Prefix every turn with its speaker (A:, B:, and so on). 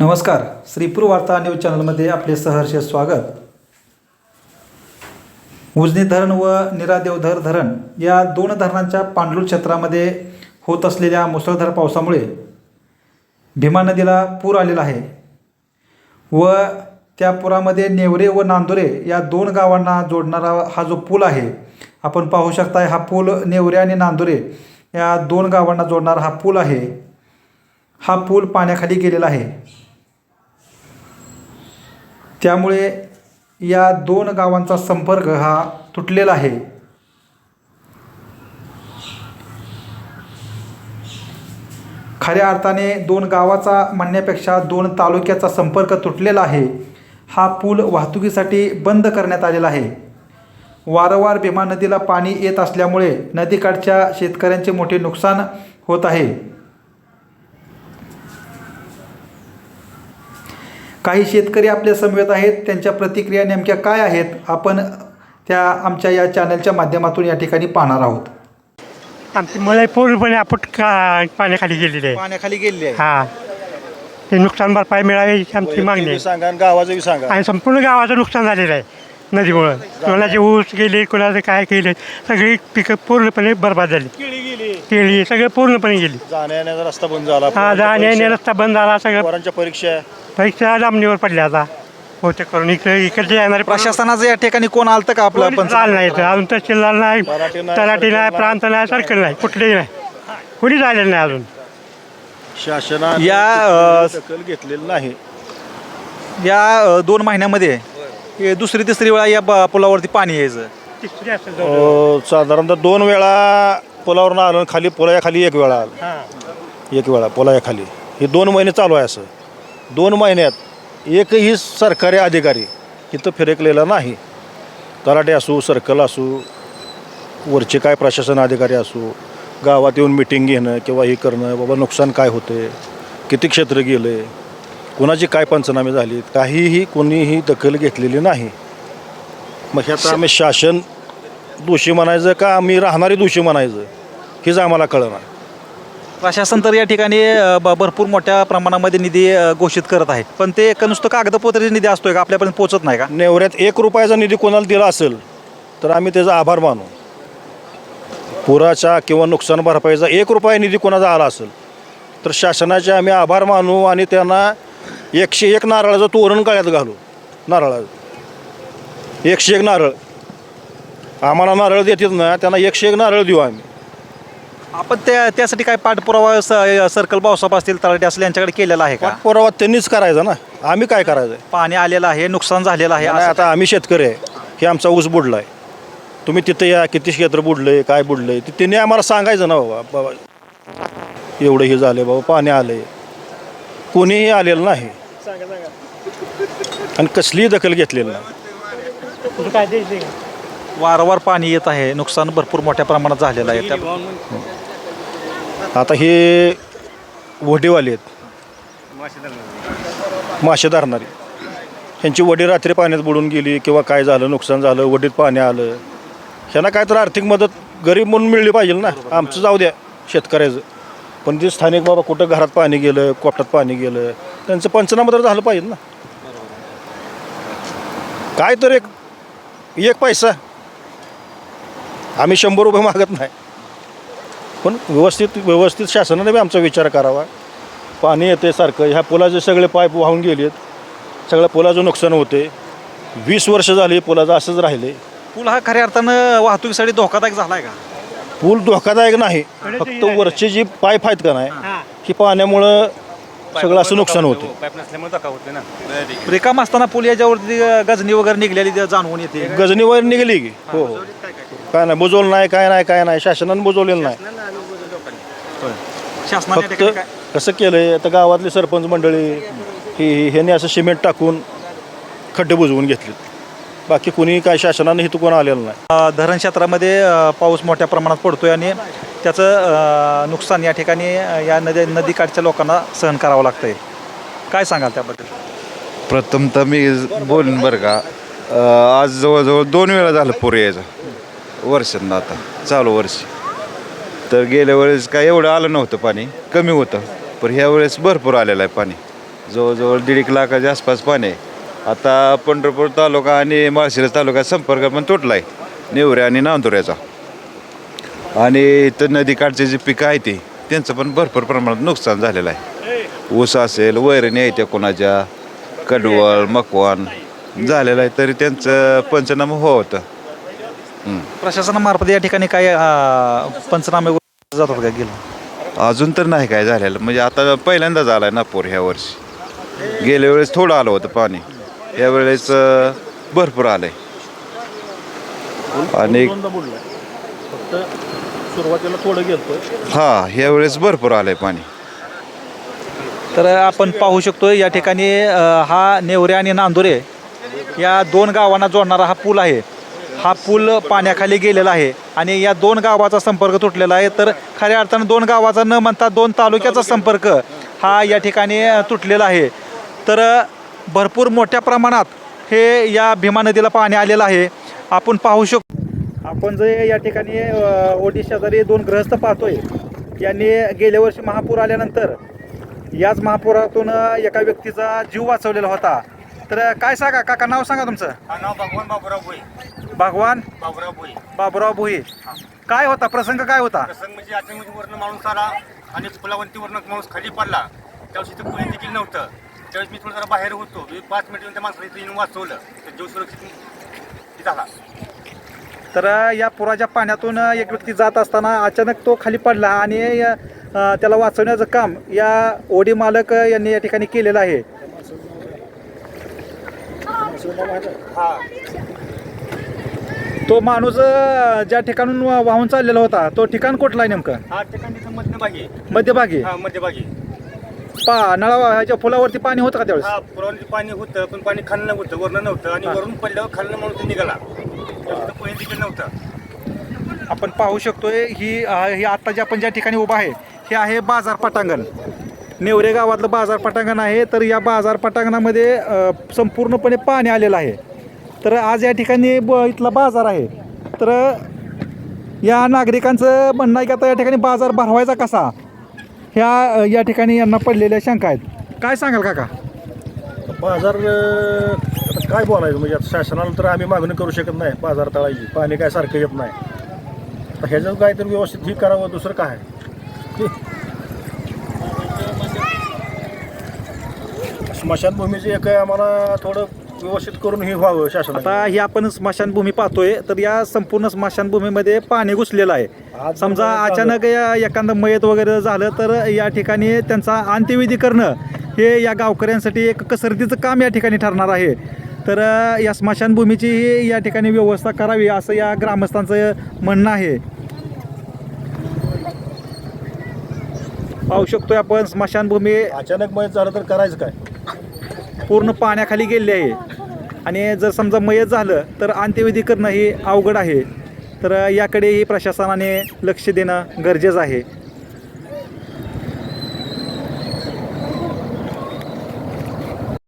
A: नमस्कार. श्रीपूर वार्ता न्यूज चॅनलमध्ये आपले सहर्ष स्वागत. उजनी धरण व निरादेवधर धरण या दोन धरणांच्या पांडुर क्षेत्रामध्ये होत असलेल्या मुसळधार पावसामुळे भीमा नदीला पूर आलेला आहे व त्या पुरामध्ये नेवरे व नांदुरे या दोन गावांना जोडणारा हा जो पूल आहे आपण पाहू शकताय हा पूल नेवरे आणि नांदुरे या दोन गावांना जोडणारा हा पूल आहे. हा पूल पाण्याखाली गेलेला आहे. त्यामुळे या दोन गावांचा संपर्क हा तुटलेला आहे. खऱ्या अर्थाने दोन गावाचा म्हणण्यापेक्षा दोन तालुक्याचा संपर्क तुटलेला आहे. हा पूल वाहतुकीसाठी बंद करण्यात आलेला आहे. वारंवार भीमा नदीला पाणी येत असल्यामुळे नदीकाठच्या शेतकऱ्यांचे मोठे नुकसान होत आहे. काही शेतकरी आपल्या समवेत आहेत त्यांच्या प्रतिक्रिया नेमक्या काय आहेत आपण त्या आमच्या या चॅनलच्या माध्यमातून या ठिकाणी पाहणार आहोत.
B: आमची मळई पूर्णपणे आपट का पाण्याखाली गेलेली आहे.
A: पाण्याखाली गेले
B: हा. ते नुकसान भरपाई मिळावी ही आमची मागणी आहे.
C: सांगा आणि गावाचं बी सांगा.
B: आणि संपूर्ण गावाचं नुकसान झालेलं आहे नदीमुळं. कोणाचे ऊस गेले कोणाचं काय केले सगळी पिकं पूर्णपणे बरबाद झाली.
C: केळी गेली.
B: केळी सगळे पूर्णपणे गेली.
C: जाण्या येण्याचा रस्ता बंद झाला.
B: हा जाण्या रस्ता बंद झाला सगळं
C: पोरांच्या परीक्षा.
B: परीक्षा लांबणीवर पडल्या आता. बहुतेक करून इकडे इकडचे येणारे
A: प्रशासनाचं या ठिकाणी कोण आलतं का आपलं पंच
B: आलं नाही इथं. अजून तहसीलदार नाही तलाठी नाही प्रांत नाही सर्कल नाही. कुठलेही नाही. कुणीच आलेलं नाही अजून.
C: शासनाने
A: या,
C: कुठलीही
A: अ,
C: दखल घेतलेली नाही.
A: या अ, दोन महिन्यामध्ये हे दुसरी तिसरी वेळा या ब- पुलावरती पाणी यायचं.
B: तिसरी असेल जवळजवळ.
C: अ, साधारणतः दोन वेळा पुलावरून आलं आणि खाली पुलाया खाली एक वेळा आलं.
B: हा.
C: एक वेळा पुलाया खाली हे दोन महिने चालू आहे असं. दोन महिन्यात एकही सरकारी अधिकारी इथं फिरकलेला नाही. तलाटे असू सर्कल असू वरचे काय प्रशासन अधिकारी असू गावात येऊन मिटिंग घेणं किंवा हे करणं बाबा नुकसान काय होते किती क्षेत्र गेले कुणाची काय पंचनामे झालीत काहीही कोणीही दखल घेतलेली नाही. मग ह्याचं आम्ही शासन दोषी म्हणायचं का आम्ही राहणारी दोषी म्हणायचं? हेच आम्हाला कळणार.
A: प्रशासन तर या ठिकाणी अ, ब- भरपूर मोठ्या प्रमाणामध्ये निधी अ, घोषित करत आहे. पण ते एक नुसतं कागदपत्री निधी असतोय का? आपल्यापर्यंत पोहोचत नाही का?
C: नेवऱ्यात एक रुपयाचा निधी कोणाला दिला असेल तर आम्ही त्याचा आभार मानू. पुराचा किंवा नुकसान भरपाईचा एक रुपया निधी कोणाचा आला असेल तर शासनाचे आम्ही आभार मानू आणि त्यांना एकशे एक नारळाचं तोरण काळ्यात घालू. नारळाचं. एकशे एक नारळ. आम्हाला नारळ देतात ना त्यांना एकशे एक नारळ देऊ आम्ही.
A: आपण त्या त्यासाठी काय पाठपुरावा स- सर्कल भाऊसाहेब असतील तलाठी असतील यांच्याकडे केलेला आहे का?
C: पाठपुरावा त्यांनीच करायचा ना. आम्ही काय करायचं
A: पाणी आलेलं आहे नुकसान झालेलं आहे
C: नाही
A: असं-
C: आता आम्ही शेतकरी आहे. हे आमचा ऊस बुडला आहे. तुम्ही तिथे या किती क्षेत्र बुडलंय काय बुडलंय ते त्यांनी आम्हाला सांगायचं ना बाबा बाबा. एवढं हे झालं बाबा पाणी आलंय. कोणीही आलेलं नाही. आणि कसलीही दखल घेतलेली नाही?
A: वारंवार पाणी येत आहे नुकसान भरपूर मोठ्या प्रमाणात झालेलं आहे. त्या-
C: आता हे वडीवाले आहेत. मासे धरणारे. ह्यांची वडी रात्री पाण्यात बुडून गेली किंवा काय झालं नुकसान झालं वडीत पाणी आलं. ह्यांना काय तर आर्थिक मदत गरीब म्हणून मिळली पाहिजे ना. आमचं जाऊ द्या शेतकऱ्याचं. पण जे स्थानिक बाबा कुठं घरात पाणी गेलं कोपटात पाणी गेलं त्यांचं पंचनामा तर झालं पाहिजे ना. काय तर एक एक पैसा. आम्ही शंभर रुपये मागत नाही. पण व्यवस्थित व्यवस्थित शासनाने बी आमचा विचार करावा. पाणी येते सारखं. ह्या पुलाचे सगळे पाईप वाहून गेलेत. सगळं पुलाचं नुकसान होते. वीस वर्ष झाली पुलाचं असंच राहिले.
A: पूल हा खऱ्या अर्थानं वाहतुकीसाठी धोकादायक झालाय का?
C: पूल धोकादायक नाही. फक्त वरचे जी पाईप आहेत का नाही
B: हा.
C: ही पाण्यामुळं सगळं असं नुकसान होते.
A: रिकाम असताना पूल याच्यावरती गजनी वगैरे निघलेली ती जाणवून येते.
C: गजनीवर निघली की. हो. हो काय नाही बुजवलं नाही काय नाही काय नाही. शासनानं बुजवलेलं नाही.
A: शासनाने
C: फक्त
A: काय-
C: कसं केलंय आता गावातली सरपंच मंडळी ही ही- ह्यांनी असं सिमेंट टाकून खड्डे बुजवून घेतलेत. बाकी कोणी काय शासनानं इथं कोण आलेलं नाही.
A: अ, धरण क्षेत्रामध्ये अ, पाऊस मोठ्या प्रमाणात पडतोय आणि त्याचं अ, नुकसान या ठिकाणी अ, या नदी नदीकाठच्या लोकांना सहन करावं लागतंय. काय सांगाल त्याबद्दल?
D: प्रथमतः मी बोलून बरं का अं, आज जवळजवळ दोन वेळा झालं पूर यायचं. वर्षांना आता चालू वर्षी. तर गेल्या वेळेस काय एवढं आलं नव्हतं पाणी कमी होतं. पण ह्या वेळेस भरपूर आलेलं आहे पाणी. जवळजवळ दीड एक लाखाच्या आसपास पाणी आहे. आता पंढरपूर तालुका आणि माळशिरस तालुका संपर्क पण तुटला आहे नेवऱ्या आणि नांदुऱ्याचा. आणि इथं नदीकाठचे जे पिकं आहे ते त्यांचं पण भरपूर प्रमाणात नुकसान झालेलं आहे. ऊस असेल वैरणी आहे त्या कोणाच्या कडवळ मकवान झालेलं आहे तरी त्यांचं पंचनामा हो होतं
A: प्रशासनामार्फत या ठिकाणी काय पंचनामे जातात का गेलं.
D: अजून तर नाही काय झालेलं. म्हणजे आता पहिल्यांदाच आलाय नागपूर ह्या वर्षी. गेल्या वेळेस थोडं आलं होतं पाणी. या वेळेस अं, भरपूर आलंय. आणि
C: दोनदा बुडलाय. फक्त सुरुवातीला थोडं गेलतो
D: हा ह्या वेळेस भरपूर आलंय पाणी.
A: तर आपण पाहू शकतो या ठिकाणी अ, हा नेवरे आणि नांदुरे या दोन गावांना जोडणारा हा पूल आहे. हा पूल पाण्याखाली गेलेला आहे आणि या दोन गावाचा संपर्क तुटलेला आहे. तर खऱ्या अर्थानं दोन गावाचा न म्हणता दोन तालुक्याचा संपर्क हा या ठिकाणी तुटलेला आहे. तर भरपूर मोठ्या प्रमाणात हे या भीमा नदीला पाणी आलेलं आहे. आपण पाहू शकतो आपण जे या ठिकाणी ओडिशाजरी दोन ग्रहस्थ पाहतोय यांनी गेल्या वर्षी महापूर आल्यानंतर याच महापुरातून एका व्यक्तीचा जीव वाचवलेला होता. तर काय सांगा? काका नाव सांगा तुमचं.
E: नाव भगवान बाबूराव भोई.
A: भगवान
E: बाबूराव भोई.
A: बाबुराव काय होता? प्रसंग काय होता?
E: प्रसंग म्हणजे अचानक माणूस आला आणि पुलावरतीवरनं माणूस खाली पडला. त्यावेळेस इथं कोणी देखील नव्हतं. त्यावेळेस मी थोडं जरा बाहेर होतो. मी पाच मिनिट त्या माणसाला इथं येऊन वाचवलं. तर जीव सुरक्षित झाला.
A: तर या पुराच्या पाण्यातून एक व्यक्ती जात असताना अचानक तो खाली पडला आणि अ, त्याला वाचवण्याचं काम या ओडी मालक यांनी या ठिकाणी केलेलं आहे.
E: हा.
A: तो माणूस अ, ज्या ठिकाणून वाहून चाललेला होता तो ठिकाण कुठला आहे नेमकं?
E: हा ठिकाणी मध्यभागी.
A: मध्यभागी?
E: हा मध्यभागी.
A: पा नळा ह्याच्या पुलावरती पाणी होतं का त्यावेळेस?
E: हा पाणी होतं पण पाणी खाल्लं होतं वरनं नव्हतं आणि वरून पडल्यावर खाल्लं म्हणून तो निघाला. देखील नव्हतं.
A: आपण पाहू शकतोय ही अ, ही आता जे आपण ज्या ठिकाणी उभा आहे हे आहे बाजार पटांगण. नेवरे गावातलं बाजार पटांगण आहे तर या बाजार पटांगणामध्ये अ, संपूर्णपणे पाणी आलेलं आहे. तर आज या ठिकाणी ब इथला बाजार आहे. तर या नागरिकांचं म्हणणं आहे की आता या ठिकाणी बाजार भरवायचा कसा? ह्या या ठिकाणी यांना पडलेल्या शंका आहेत. काय सांगाल काका?
C: बाजार आता काय बोलायचं? म्हणजे आता शासनाला तर आम्ही मागणी करू शकत नाही बाजार तळायची. पाणी काय सारखं येत नाही. तर ह्याच्यात काहीतरी व्यवस्थित ही करावं दुसरं काय? स्मशानभूमीचं एक आम्हाला थोडं व्यवस्थित करून हे व्हावं शासनाने.
A: आता ही आपण स्मशानभूमी पाहतोय तर या संपूर्ण स्मशानभूमीमध्ये पाणी घुसलेलं आहे.
C: आज
A: समजा अचानक या एखादं मयत वगैरे झालं तर या ठिकाणी त्यांचा अंत्यविधी करणं हे या गावकऱ्यांसाठी एक कसरतीचं काम या ठिकाणी ठरणार आहे. तर अ, या स्मशानभूमीची ही या ठिकाणी व्यवस्था करावी असं या ग्रामस्थांचं म्हणणं आहे. पाहू शकतोय आपण स्मशानभूमी
C: अचानक मयत झालं तर करायचं काय?
A: पूर्ण पाण्याखाली गेले आहे. आणि जर समजा मयत झालं तर अंत्यविधी करणं ही अवघड आहे. तर याकडेही प्रशासनाने लक्ष देणं गरजेचं आहे.